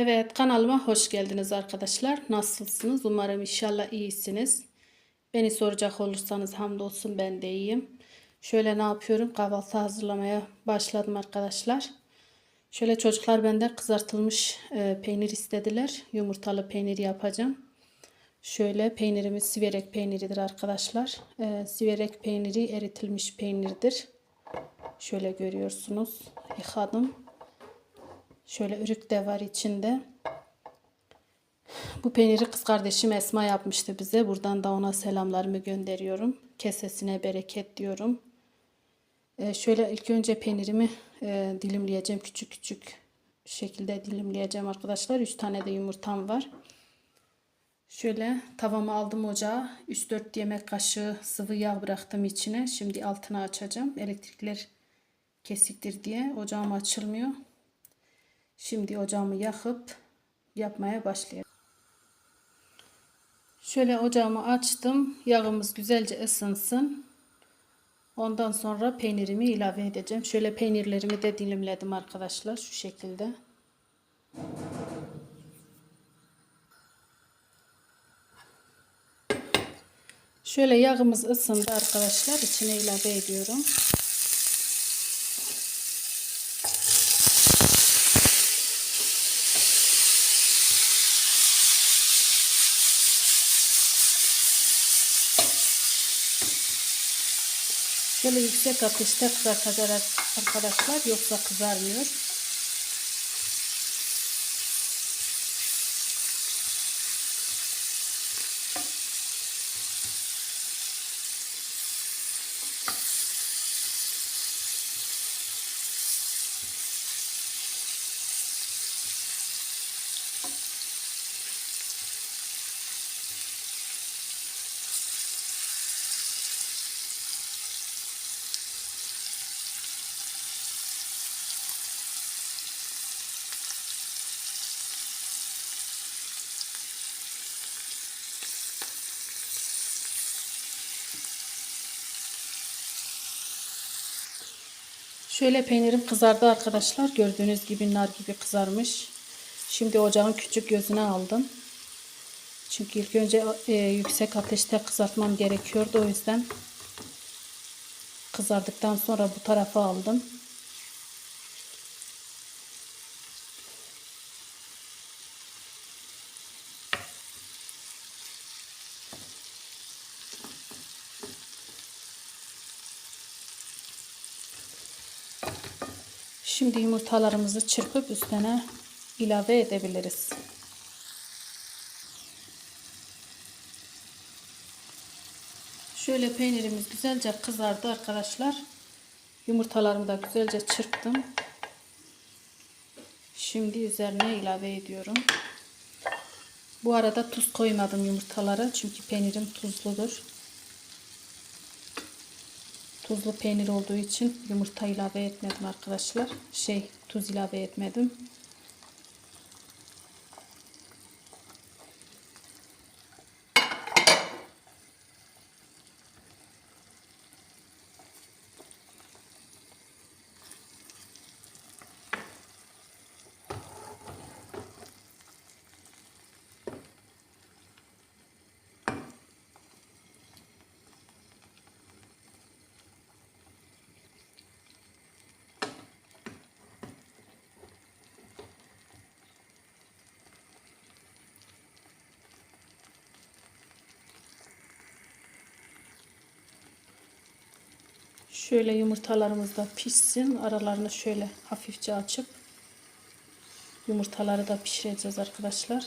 Evet kanalıma hoş geldiniz arkadaşlar. Nasılsınız? Umarım inşallah iyisiniz. Beni soracak olursanız hamdolsun ben de iyiyim. Şöyle ne yapıyorum? Kahvaltı hazırlamaya başladım arkadaşlar. Şöyle çocuklar benden kızartılmış e, peynir istediler. Yumurtalı peynir yapacağım. Şöyle peynirimiz siverek peyniridir arkadaşlar. E, siverek peyniri eritilmiş peynirdir. Şöyle görüyorsunuz. Yıkadım. Şöyle ürük de var içinde. Bu peyniri kız kardeşim Esma yapmıştı bize. Buradan da ona selamlarımı gönderiyorum. Kesesine bereket diyorum. Ee, şöyle ilk önce peynirimi e, dilimleyeceğim. Küçük küçük şekilde dilimleyeceğim arkadaşlar. 3 tane de yumurtam var. Şöyle tavamı aldım ocağa. 3-4 yemek kaşığı sıvı yağ bıraktım içine. Şimdi altını açacağım. Elektrikler kesiktir diye ocağım açılmıyor. Şimdi ocağımı yakıp yapmaya başlayalım. Şöyle ocağımı açtım. Yağımız güzelce ısınsın. Ondan sonra peynirimi ilave edeceğim. Şöyle peynirlerimi de dilimledim arkadaşlar. Şu şekilde. Şöyle yağımız ısındı arkadaşlar. İçine ilave ediyorum. Şöyle yüksek ateşte kızartacağız arkadaşlar. Yoksa kızarmıyor. Şöyle peynirim kızardı arkadaşlar. Gördüğünüz gibi nar gibi kızarmış. Şimdi ocağın küçük gözüne aldım. Çünkü ilk önce e, yüksek ateşte kızartmam gerekiyordu. O yüzden kızardıktan sonra bu tarafa aldım. Şimdi yumurtalarımızı çırpıp üstüne ilave edebiliriz. Şöyle peynirimiz güzelce kızardı arkadaşlar. Yumurtalarımı da güzelce çırptım. Şimdi üzerine ilave ediyorum. Bu arada tuz koymadım yumurtalara çünkü peynirim tuzludur. Tuzlu peynir olduğu için yumurta ilave etmedim arkadaşlar. Şey tuz ilave etmedim. Şöyle yumurtalarımız da pişsin. Aralarını şöyle hafifçe açıp yumurtaları da pişireceğiz arkadaşlar.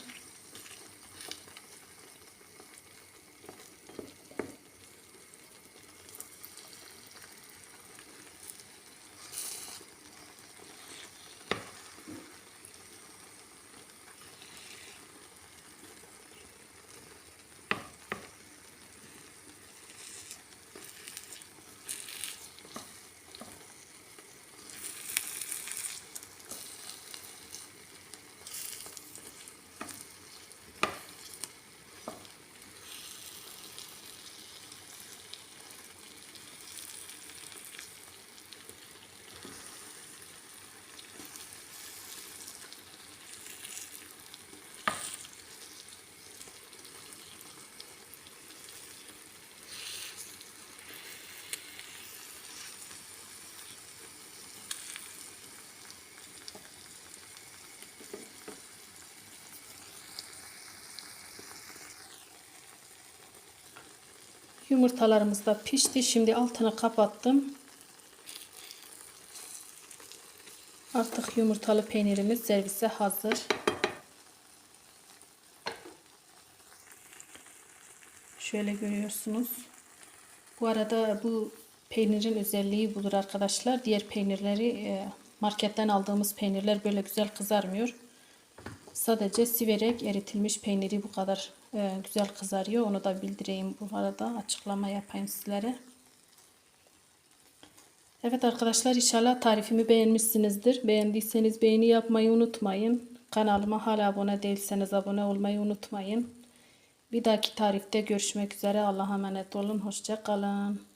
Yumurtalarımız da pişti. Şimdi altını kapattım. Artık yumurtalı peynirimiz servise hazır. Şöyle görüyorsunuz. Bu arada bu peynirin özelliği budur arkadaşlar. Diğer peynirleri e, marketten aldığımız peynirler böyle güzel kızarmıyor. Sadece siverek eritilmiş peyniri bu kadar e, güzel kızarıyor. Onu da bildireyim bu arada. Açıklama yapayım sizlere. Evet arkadaşlar inşallah tarifimi beğenmişsinizdir. Beğendiyseniz beğeni yapmayı unutmayın. Kanalıma hala abone değilseniz abone olmayı unutmayın. Bir dahaki tarifte görüşmek üzere. Allah'a emanet olun. Hoşça kalın.